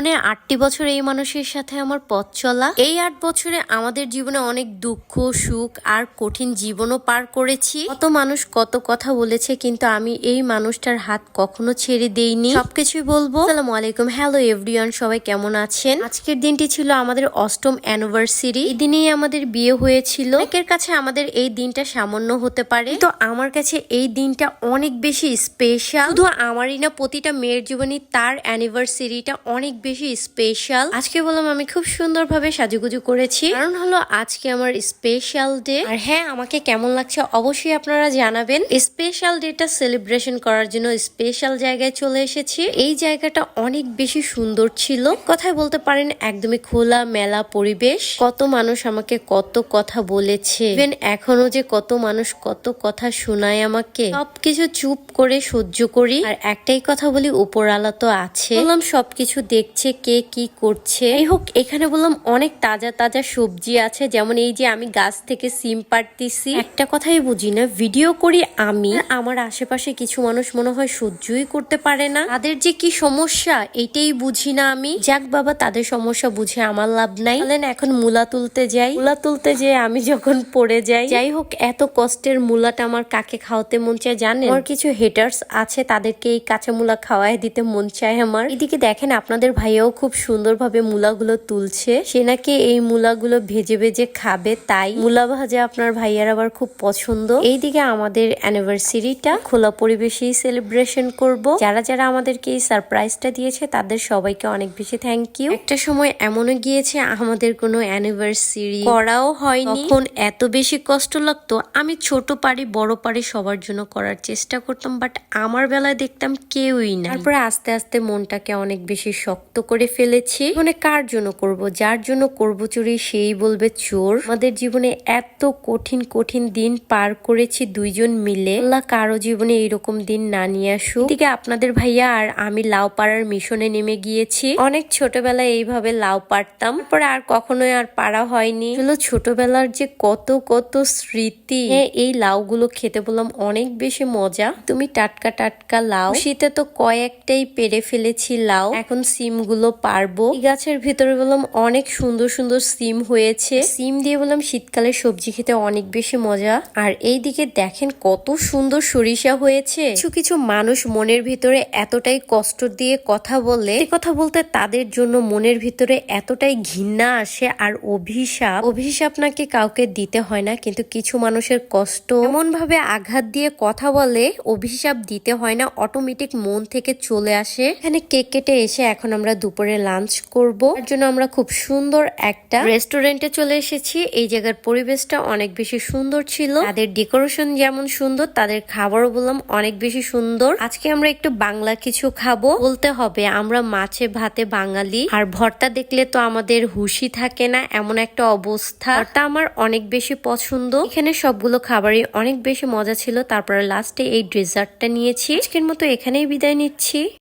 জীবনে আটটি বছর এই মানুষের সাথে আমার পথ চলা। এই আট বছরে আমাদের জীবনে অনেক দুঃখ, সুখ আর কঠিন জীবনও পার করেছি। কত মানুষ কত কথা বলেছে, কিন্তু আমি এই মানুষটার হাত কখনো ছেড়ে দেইনি। সবকিছুই বলব। আসসালামু আলাইকুম। হ্যালো এভরিওয়ান, সবাই কেমন আছেন? আজকের দিনটি ছিল আমাদের অষ্টম অ্যানিভার্সারি। এই দিনেই আমাদের বিয়ে হয়েছিল। অনেকের কাছে আমাদের এই দিনটা সামান্য হতে পারে। তো আমার কাছে এই দিনটা অনেক বেশি স্পেশাল। শুধু আমারই না, প্রতিটা মেয়ের জীবনে তার অ্যানিভার্সারিটা অনেক বেশি স্পেশাল আজকে বললাম আমি খুব সুন্দরভাবে সাজুগুজু করেছি। কারণ হলো আজকে আমার স্পেশাল ডে আর হ্যাঁ আমাকে কেমন লাগছে অবশ্যই আপনারা জানাবেন। স্পেশাল ডেটা সেলিব্রেশন করার জন্য স্পেশাল জায়গায় চলে এসেছি। এই জায়গাটা অনেক বেশি সুন্দর ছিল। কথায় বলতে পারেন, একদমই খোলা মেলা পরিবেশ। কত মানুষ আমাকে কত কথা বলেছে। ইভেন এখনও যে কত মানুষ কত কথা শোনায় আমাকে। সবকিছু চুপ করে সহ্য করি। আর একটাই কথা বলি উপরালা তো আছে। বললাম, সবকিছু দেখছে। কে কি করছে। এই হোক এখানে বললাম অনেক তাজা তাজা সবজি আছে। যেমন এই যে আমি গাছ থেকে সিম পাড়তেছি। একটা কথাই বুঝি না, ভিডিও করি আমি। আমার আশেপাশে কিছু মানুষ মনে হয় সহ্যই করতে পারে না। তাদের যে কি সমস্যা এটাই বুঝি না আমি। যাক বাবা, তাদের সমস্যা বুঝে আমার লাভ নাই। বলেন এখন মূলা তুলতে যাই। মূলা তুলতে যেয়ে আমি যখন পড়ে যাই। যাই হোক এত কষ্টের মূলাটা আমার কাকে খাওয়াতে মন চায় জানেন? আমার কিছু হেটার্স আছে, তাদেরকে এই কাঁচা মূলা খাওয়াই দিতে মন চায় আমার। এদিকে দেখেন, আপনাদের ভাইয়াও খুব সুন্দরভাবে মূলাগুলো তুলছে। সে নাকি এই মূলাগুলো ভেজে ভেজে খাবে, তাই মূলা ভাজা আপনার ভাইয়ার আবার খুব পছন্দ। এইদিকে আমাদের অ্যানিভার্সারিটা খোলা পরিবেশেই সেলিব্রেশন করব। যারা যারা আমাদেরকে এই সারপ্রাইজটা দিয়েছে, তাদের সবাইকে অনেক বেশি থ্যাংক ইউ একটা সময় এমনও গিয়েছে, আমাদের কোনো অ্যানিভার্সারি করাও হয়নি। তখন এত বেশি কষ্ট লাগতো। আমি ছোট পারি বড় পারি সবার জন্য করার চেষ্টা করতাম বাট আমার বেলায় দেখতাম কেউই না তারপরে আস্তে আস্তে মনটাকে অনেক বেশি শক্ত করে ফেলেছি। মানে কার জন্য করব? যার জন্য করব চুরি, সেই বলবে চোর। আমাদের জীবনে এত কঠিন কঠিন দিন পার করেছি দুইজন মিলে। আল্লাহ কারও জীবনে এইরকম দিন না নিয়ে আসুক। এদিকে আপনাদের ভাইয়া আর আমি লাউ পাড়ার মিশনে নেমে গিয়েছি। অনেক ছোটবেলায় এইভাবে লাউ পারতাম পরে আর কখনোই আর পারা হয়নি। হলো ছোটবেলার যে কত কত স্মৃতি। হ্যাঁ এই লাউগুলো খেতে বললাম অনেক বেশি মজা। তুমি টাটকা টাটকা লাউ। শীতে তো কয়েকটাই পেরে ফেলেছি লাউ। এখন সিম গুলো পারব। এই গাছের ভিতরে বললাম অনেক সুন্দর সুন্দর সিম হয়েছে। সিম দিয়ে বললাম শীতকালে সবজি খেতে অনেক বেশি মজা। আর এই দিকে দেখেন কত সুন্দর সরিষা হয়েছে। কিছু কিছু মানুষ মনের ভিতরে এতটাই কষ্ট দিয়ে কথা বলে। কথা বলতে তাদের জন্য মনের ভিতরে এতটাই ঘৃণা আসে আর অভিশাপ। অভিশাপ নাকি কাউকে দিতে হয় না, কিন্তু কিছু মানুষের কষ্ট। এমন ভাবে আঘাত দিয়ে কথা বলে, অভিশাপ দিতে হয় না, অটোমেটিক মন থেকে চলে আসে। এখানে কেক কেটে এসে এখন আমরা দুপুরে লাঞ্চ করব। তার জন্য আমরা খুব সুন্দর একটা রেস্টুরেন্টে চলে এসেছি। এই জায়গার পরিবেশটা অনেক বেশি সুন্দর ছিল। তাদের ডেকোরেশন যেমন সুন্দর, তাদের খাবারও বললাম অনেক বেশি সুন্দর। আজকে আমরা একটু বাংলা কিছু খাব। বলতে হবে, আমরা মাছে ভাতে বাঙালি। আর ভর্তা দেখলে তো আমাদের হুশি থাকে না, এমন একটা অবস্থা। ভর্তা আমার অনেক বেশি পছন্দ। এখানে সবগুলো খাবারই অনেক বেশি মজা ছিল। তারপরে লাস্টে এই ডেজার্টটা নিয়েছি। আজকের মতো এখানেই বিদায় নিচ্ছি।